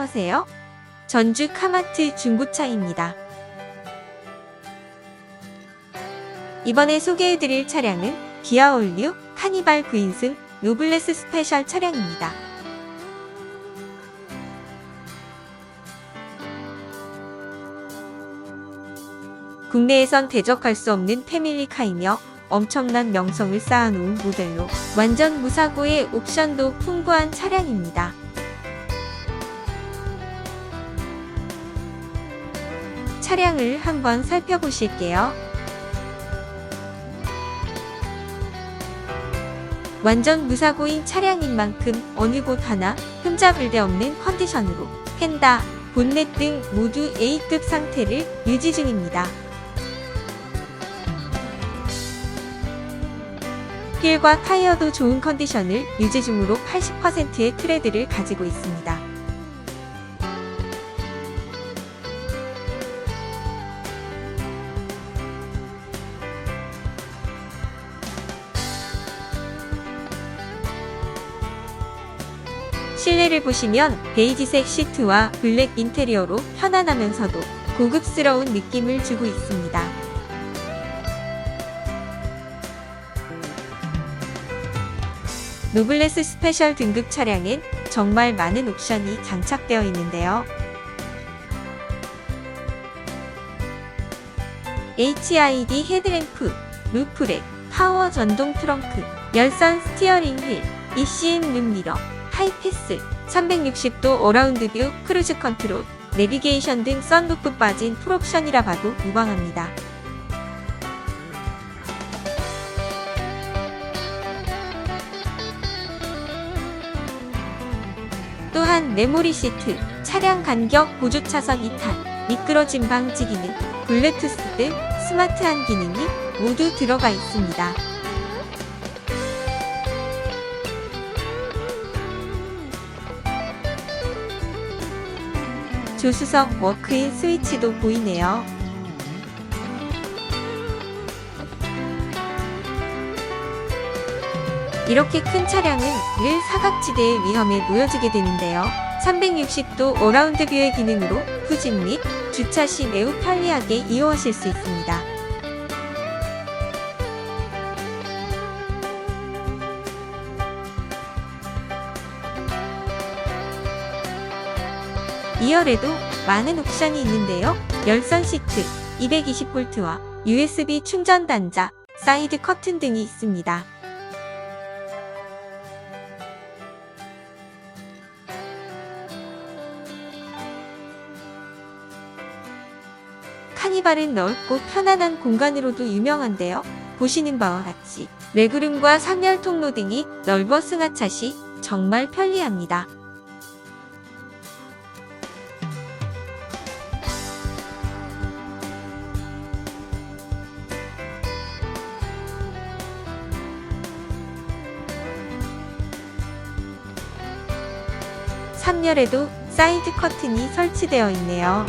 안녕하세요. 전주 카마트 중고차입니다. 이번에 소개해드릴 차량은 기아 올류 카니발 9인승 노블레스 스페셜 차량입니다. 국내에선 대적할 수 없는 패밀리카이며 엄청난 명성을 쌓아놓은 모델로 완전 무사고의 옵션도 풍부한 차량입니다. 차량을 한번 살펴보실게요. 완전 무사고인 차량인 만큼 어느 곳 하나 흠잡을 데 없는 컨디션으로 펜다, 본넷 등 모두 A급 상태를 유지 중입니다. 휠과 타이어도 좋은 컨디션을 유지 중으로 80%의 트레드를 가지고 있습니다. 실내를 보시면 베이지색 시트와 블랙 인테리어로 편안하면서도 고급스러운 느낌을 주고 있습니다. 노블레스 스페셜 등급 차량엔 정말 많은 옵션이 장착되어 있는데요. HID 헤드램프, 루프렉, 파워 전동 트렁크, 열선 스티어링 휠, ECM 룸미러, 하이패스, 360도 어라운드 뷰 크루즈 컨트롤, 내비게이션 등 썬루프 빠진 풀옵션이라 봐도 무방합니다. 또한 메모리 시트, 차량 간격 보조 차선 이탈, 미끄러진 방지 기능, 블루투스 등 스마트한 기능이 모두 들어가 있습니다. 조수석 워크인 스위치도 보이네요. 이렇게 큰 차량은 늘 사각지대의 위험에 놓여지게 되는데요. 360도 어라운드 뷰의 기능으로 후진 및 주차 시 매우 편리하게 이용하실 수 있습니다 .2열에도 많은 옵션이 있는데요. 열선 시트, 220V와 USB 충전 단자, 사이드 커튼 등이 있습니다. 카니발은 넓고 편안한 공간으로도 유명한데요. 보시는 바와 같이 레그룸과 3열 통로 등이 넓어 승하차 시 정말 편리합니다. 삼열에도 사이드 커튼이 설치되어 있네요.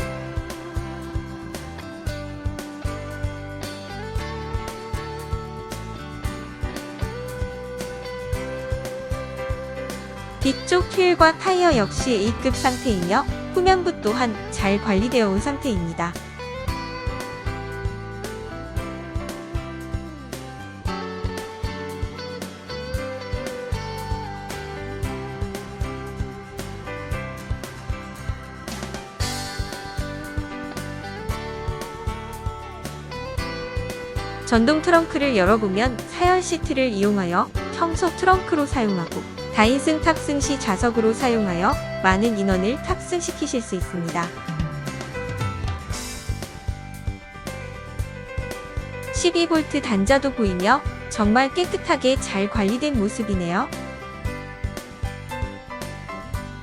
뒤쪽 휠과 타이어 역시 A급 상태이며 후면부 또한 잘 관리되어 온 상태입니다. 전동 트렁크를 열어보면 사열 시트를 이용하여 평소 트렁크로 사용하고 다인승 탑승 시 좌석으로 사용하여 많은 인원을 탑승시키실 수 있습니다. 12V 단자도 보이며 정말 깨끗하게 잘 관리된 모습이네요.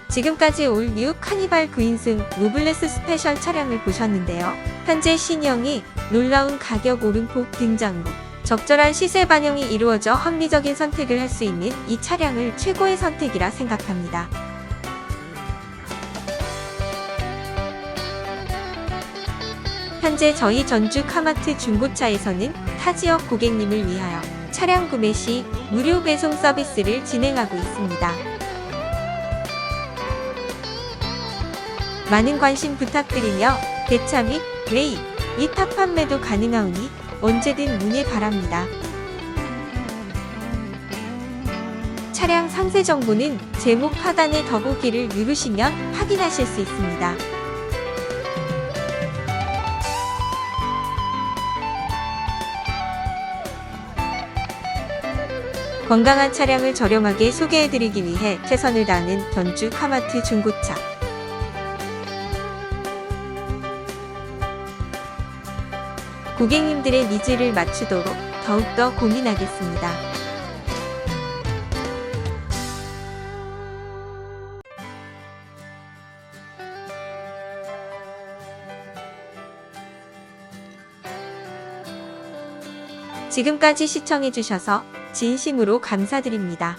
지금까지 올 뉴 카니발 9인승 노블레스 스페셜 차량을 보셨는데요. 현재 신형이 놀라운 가격 오름폭 등장로, 적절한 시세 반영이 이루어져 합리적인 선택을 할 수 있는 이 차량을 최고의 선택이라 생각합니다. 현재 저희 전주 카마트 중고차에서는 타 지역 고객님을 위하여 차량 구매 시 무료 배송 서비스를 진행하고 있습니다. 많은 관심 부탁드리며 대차 및 레이, 이탑 판매도 가능하오니 언제든 문의 바랍니다. 차량 상세 정보는 제목 하단의 더보기를 누르시면 확인하실 수 있습니다. 건강한 차량을 저렴하게 소개해드리기 위해 최선을 다하는 전주 카마트 중고차. 고객님들의 니즈를 맞추도록 더욱더 고민하겠습니다. 지금까지 시청해주셔서 진심으로 감사드립니다.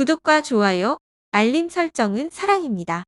구독과 좋아요, 알림 설정은 사랑입니다.